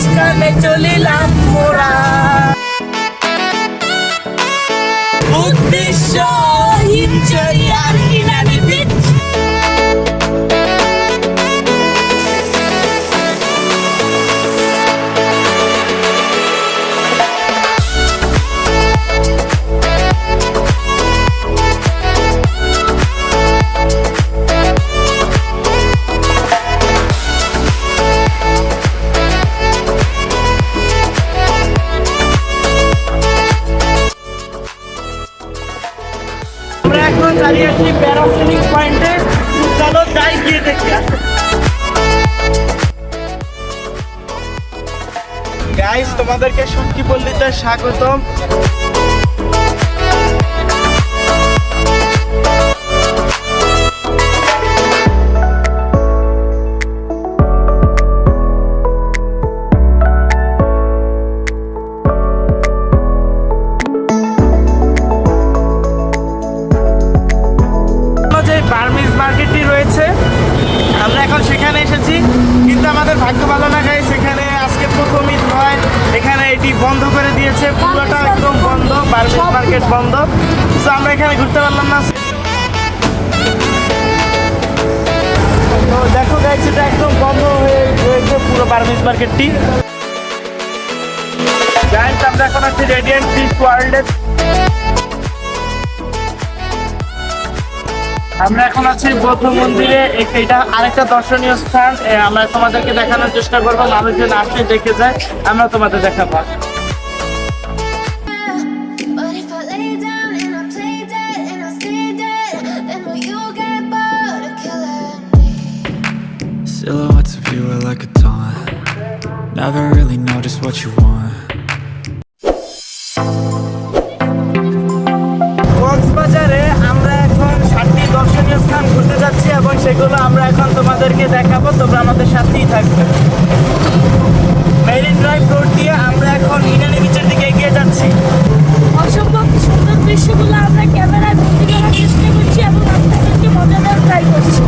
মাঝখানে চলিলাম মোরা। উদ্দেশ্য চরিয়ার আর তোমাদেরকে সুটকি পল্লীতে স্বাগতম। এটি বন্ধ করে দিয়েছে, পুরোটা একদম বন্ধ বার্মিজ মার্কেট বন্ধ। তো আমরা এখানে ঘুরতে পারলাম না। তো দেখো গাইছে এটা একদম বন্ধ হয়ে রয়েছে পুরো বার্মিজ মার্কেটটি। আমরা এখন আছি রেডিয়েন্ট ফিশ ওয়ার্ল্ডে আমরা এখন আছি বৌদ্ধ মন্দিরে। এটা আরেকটা দর্শনীয় স্থান। আমরা তোমাদেরকে দেখানোর চেষ্টা করব। মানুষজন আসে দেখে যায় আমরা তোমাদের দেখাবো। Silhouettes of you are. Never really know just what you want. এখন তোমাদেরকে দেখাবো, তোমরা আমাদের সাথেই থাকবে। মেরিন ড্রাইভ রোড দিয়ে আমরা এখন ইনানি বিচের দিকে এগিয়ে যাচ্ছি। অসম্ভব সুন্দর দৃশ্যগুলো আমরা ক্যামেরায় বন্দি করার চেষ্টা করছি এবং আপনাদেরকে মজা ট্রাই করছি।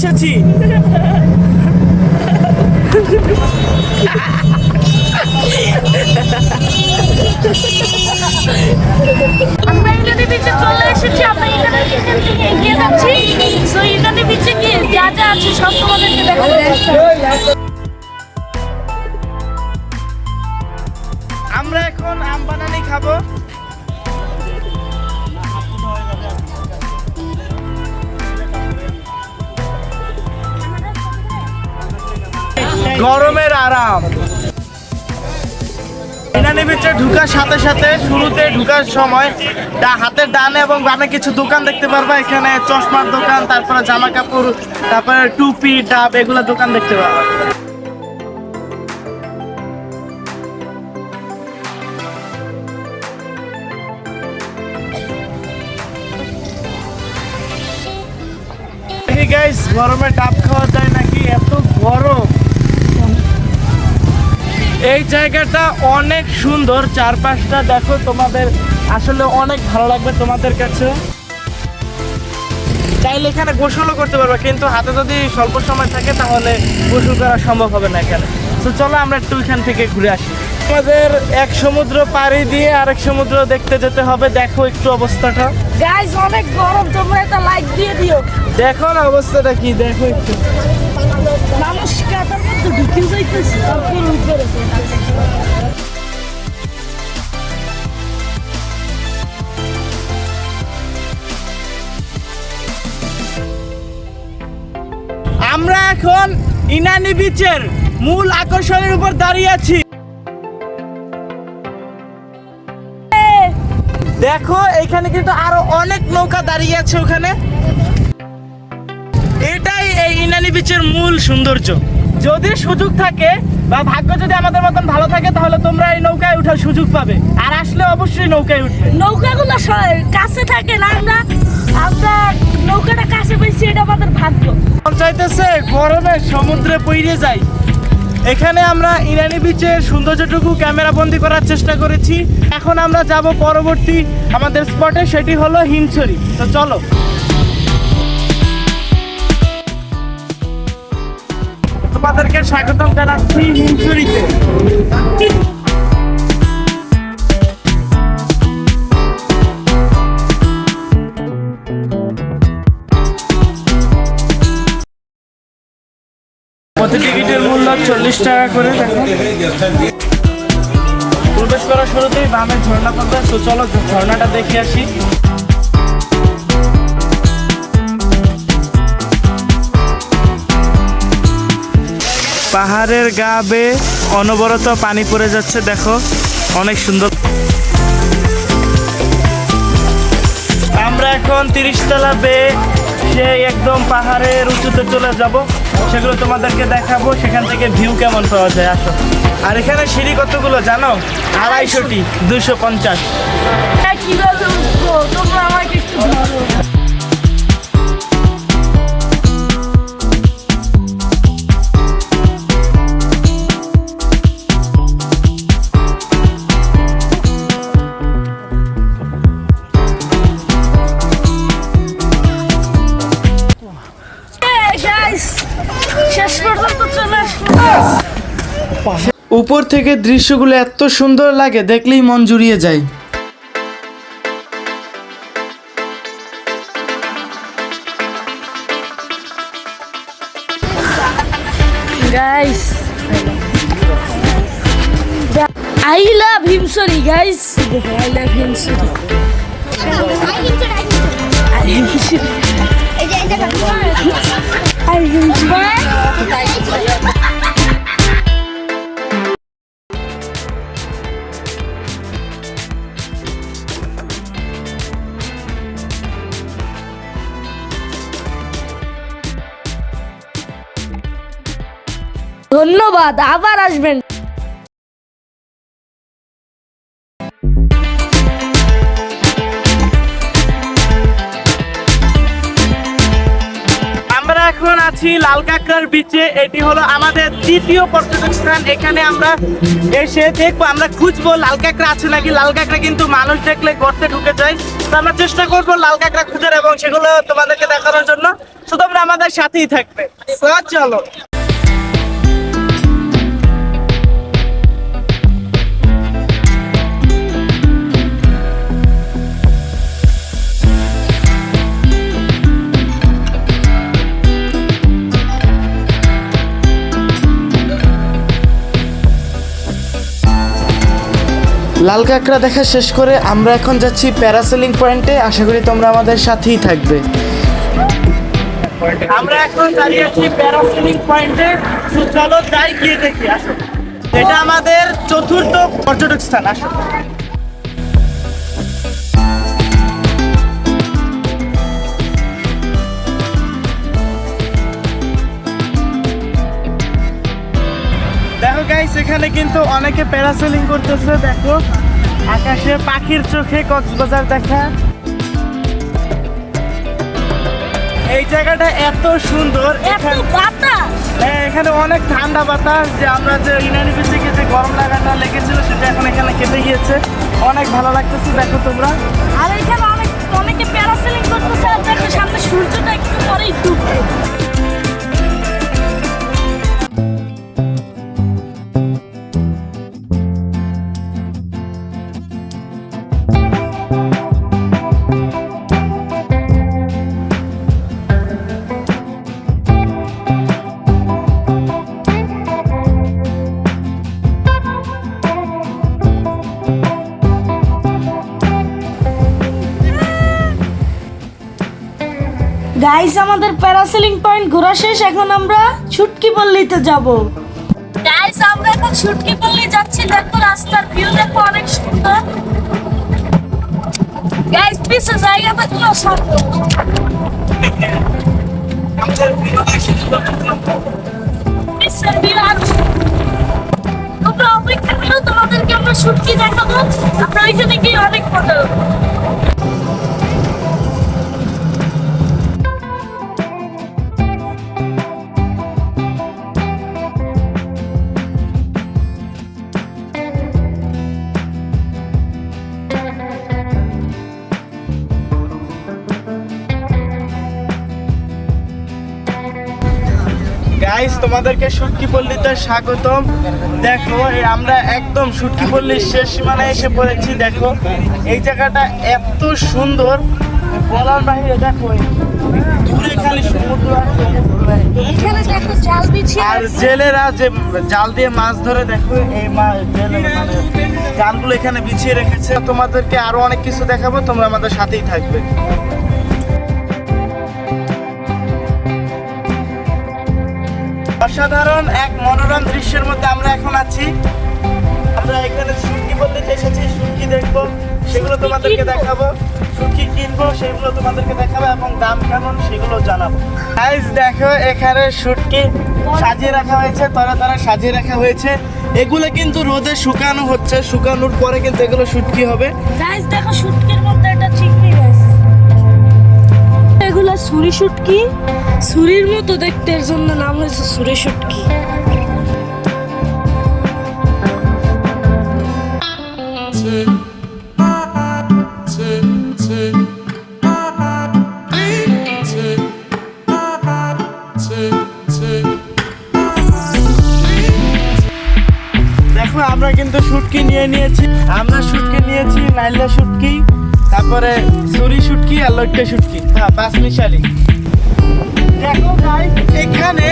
এসেছি। আমরা ইনানি বিচে চলে এসেছি আমরা ইনানি বিচের দিকে এগিয়ে যাচ্ছি। সো ইনানি বিচে গিয়ে যা যা আছে সব তোমাদেরকে দেখাবো। আমরা এখন আম বানানি খাব। গরমের আরাম। ইনানি বিচে ঢুকার সাথে সাথে শুরুতে ঢুকার সময় ডা হাতের ডানে এবং বামে কিছু দোকান দেখতে পারবা। এখানে চশমার দোকান, তারপরে জামা কাপড় তারপরে টুপি, ডাব, এগুলো দোকান দেখতে পারবা। গাইস গরমে ডাব খাওয়া যায় নাকি? এত গরম। এই জায়গাটা অনেক সুন্দর চারপাশটা দেখো তোমাদের আসলে অনেক ভালো লাগবে তোমাদের কাছে। চাইলে এখানে গোসলও করতে পারবে কিন্তু হাতে যদি স্বল্প সময় থাকে তাহলে গোসল করা সম্ভব হবে না এখানে। তো চলো আমরা একটু ওইখান থেকে ঘুরে আসি। আমাদের এক সমুদ্র পাড়ি দিয়ে আরেক সমুদ্র দেখতে যেতে হবে দেখো একটু অবস্থাটা। গাইস অনেক গরম তোমরা একটা লাইক দিয়ে দিও। দেখো না অবস্থাটা কি দেখো একটু। মানুষ আমরা এখন ইনানি বিচের মূল আকর্ষণের উপর দাঁড়িয়ে আছি। দেখো, এখানে কিন্তু আরও অনেক নৌকা দাঁড়িয়ে আছে ওখানে। এটাই এই ইনানি বিচের মূল সৌন্দর্য। যদি সুযোগ থাকে বা ভাগ্য যদি আমাদের মতন ভালো থাকে তাহলে তোমরা এই নৌকায় উঠার সুযোগ পাবে। আর আসলে অবশ্যই নৌকায় উঠবে। নৌকাগুলো কাছে থাকে না আমরা আমরা নৌকাটা কাছে পেয়েছি এটা আমাদের ভাগ্য। চাইতেছে গরমে সমুদ্রে পইরে যাই। এখানে আমরা ইরানি বিচের সৌন্দর্যটুকু ক্যামেরা বন্দি করার চেষ্টা করেছি। এখন আমরা যাব পরবর্তী আমাদের স্পটে সেটি হলো হিমছড়ি। তো চলো। তোমাদেরকে স্বাগতম জানাচ্ছি হিমছড়িতে প্রতি টিকিটের মূল্য চল্লিশ টাকা করে প্রবেশ করার শুরুতেই বামে ঝর্ণা পড়বে তো চলো ঝর্ণাটা দেখে আসি। পাহাড়ের গা বেয়ে অনবরত পানি পড়ে যাচ্ছে, দেখো। অনেক সুন্দর। আমরা এখন তিরিশতলা বেয়ে সেই একদম পাহাড়ের উঁচুতে চলে যাব। সেগুলো তোমাদেরকে দেখাবো, সেখান থেকে ভিউ কেমন পাওয়া যায়, আসো। আর এখানে সিঁড়ি কতগুলো জানো? আড়াইশোটি, দুশো পঞ্চাশ। উপর থেকে দৃশ্যগুলো এত সুন্দর লাগে দেখলেই মন জুড়িয়ে যায়। গাইস আই লাভ হিমসরি আই হিমসরি ধন্যবাদ, আবার আসবেন। আমরা এখন আছি লাল কাঁকড়ার বিচে এটি হলো আমাদের তৃতীয় পর্যটক স্থান। এখানে আমরা এসে দেখব, আমরা খুঁজবো লাল কাঁকড়া আছে নাকি। লাল কাঁকড়া কিন্তু মানুষ দেখলে গর্তে ঢুকে যায়। তো আমরা চেষ্টা করব লাল কাঁকড়া খুঁজার এবং সেগুলো তোমাদেরকে দেখানোর জন্য। তো তোমরা আমাদের সাথেই থাকবে। চলো। লাল কাঁকড়া দেখা শেষ করে আমরা এখন যাচ্ছি প্যারাসেলিং পয়েন্টে। আশা করি তোমরা আমাদের সাথেই থাকবে। আমরা এখন দাঁড়িয়ে আছি প্যারাসেলিং পয়েন্টে। চলো যাই গিয়ে দেখি, আসো। এটা আমাদের চতুর্থ পর্যটক স্থান, আসো। গাইস এখানে কিন্তু অনেকে প্যারাসেলিং করতেছে দেখো। আকাশে পাখির চোখে কক্সবাজার দেখা। এই জায়গাটা এত সুন্দর হ্যাঁ, এখানে অনেক ঠান্ডা বাতাস যে আমরা যে ইনানি বিচে গিয়ে যে গরম লাগাটা লেগেছিল সেটা এখন এখানে কেটে গিয়েছে। অনেক ভালো লাগতেছে দেখো তোমরা। আর এখানে অনেক অনেকে প্যারাসেলিং করতেছে আর দেখো সামনে সূর্যটা একটু গাইস আমাদের প্যারাসেলিং পয়েন্ট ঘোরা শেষ, এখন আমরা ছুটকি পল্লীতে যাব। গাইস আমরা এখন ছুটকি পল্লী যাচ্ছি, দেখো রাস্তার ভিউ দেখো অনেক সুন্দর। গাইস পিছে জায়গা থাকল সামনে। পিছের তোমরা অপেক্ষা তোমাদেরকে আমরা ছুটকি দেখাবো। আমরা ওইখানে গিয়ে অনেক ফটো তোমাদেরকে সুটকি পল্লীতে স্বাগতম। দেখো আমরা একদম সুটকি পল্লীর শেষ সীমানায় এসে পড়েছি দেখো। এই জায়গাটা এত সুন্দর। বলার বাইরে দেখো দূরে খালি সমুদ্র আর। জেলেরা যে জাল দিয়ে মাছ ধরে দেখো এই জেলেরা মানে জালগুলো এখানে বিছিয়ে রেখেছে। তোমাদেরকে আরও অনেক কিছু দেখাবো তোমরা আমাদের সাথেই থাকবে। অসাধারণ এক মনোরম দৃশ্যের মধ্যে আমরা এখন আছি। আমরা এখানে সুটকি বলতে এসেছি সুটকি দেখব সেগুলো তোমাদেরকে দেখাবো। সুটকি কিনবো সেগুলো তোমাদেরকে দেখাবো এবং দাম কেমন সেগুলো জানাব। গাইস দেখো এখানে সুটকি সাজিয়ে রাখা হয়েছে তারা তারা সাজিয়ে রাখা হয়েছে। এগুলো কিন্তু রোদে শুকানো হচ্ছে শুকানোর পরে কিন্তু এগুলো শুটকি হবে। গাইস দেখো শুটকির এগুলা সুরি শুটকি সুরির মতো দেখতে এর জন্য নাম হয়েছে সুরি শুটকি দেখো আমরা কিন্তু শুটকি নিয়ে নিয়েছি। আমরা শুটকি নিয়েছি নাইলা শুটকি তারপরে সুরি শুটকি আর লট্টে শুটকি। হ্যাঁ পাঁচ দেখো guys, এখানে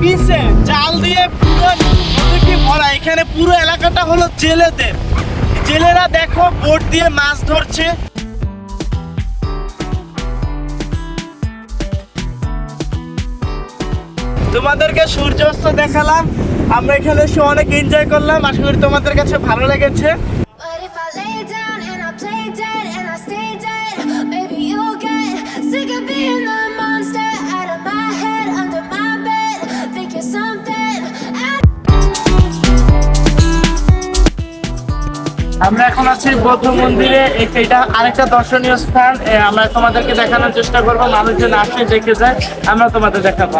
পিছে জাল দিয়ে পুরো নদীটি ভরা। এখানে পুরো এলাকাটা হলো জেলেদের। জেলেরা দেখো বোট দিয়ে মাছ ধরছে। তোমাদেরকে সূর্যাস্ত দেখালাম। আমরা এখানে এসে অনেক এনজয় করলাম। আশা করি তোমাদের কাছে ভালো লেগেছে। আমরা এখন আছি বৌদ্ধ মন্দিরে। এটা আরেকটা দর্শনীয় স্থান। আমরা তোমাদেরকে দেখানোর চেষ্টা করব। মানুষজন আসে, দেখে যায়। আমরা তোমাদের দেখাবো।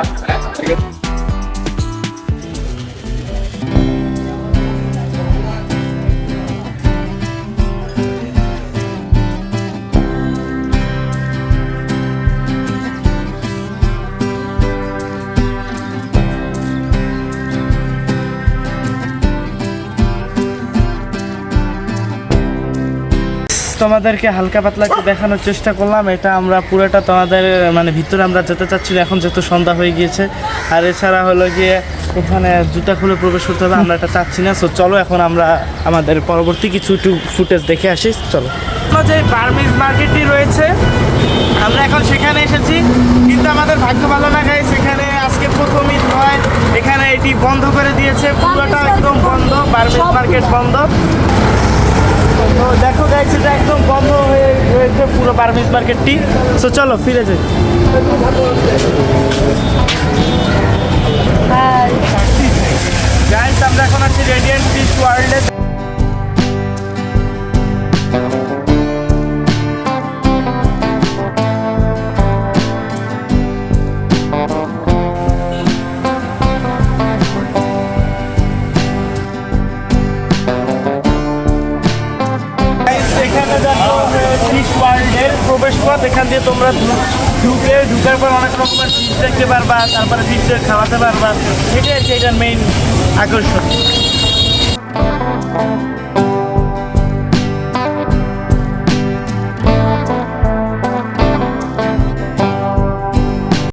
তোমাদেরকে হালকা পাতলা একটু দেখানোর চেষ্টা করলাম। এটা আমরা পুরোটা তোমাদের মানে ভিতরে আমরা যেতে চাচ্ছি এখন যেহেতু সন্ধ্যা হয়ে গিয়েছে। আর এছাড়া হলো গিয়ে এখানে জুতা খুলে প্রবেশ করতে হবে আমরা এটা চাচ্ছি না। সো চলো এখন আমরা আমাদের পরবর্তী কিছু একটু ফুটেজ দেখে আসি। চলো। যে বার্মিজ মার্কেটটি রয়েছে আমরা এখন সেখানে এসেছি। কিন্তু আমাদের ভাগ্য ভালো না গাই সেখানে আজকে প্রথম ঈদ হয় এখানে এটি বন্ধ করে দিয়েছে। পুরোটা একদম বন্ধ বার্মিজ মার্কেট বন্ধ। তো দেখো গাইস এটা একদম বন্ধ হয়ে রয়েছে পুরো বার্মিজ মার্কেটটি। সো চলো ফিরে যাই। গাইস আমরা এখন আছি রেডিয়েন্ট বিচ ওয়ার্ল্ডে দিয়ে তোমরা ঢুকে ঢুকার পর অনেক রকমের ফিস দেখতে পারবা, তারপরে ফিশদের খাওয়াতে পারবা। এটাই কি এটার মেইন আকর্ষণ।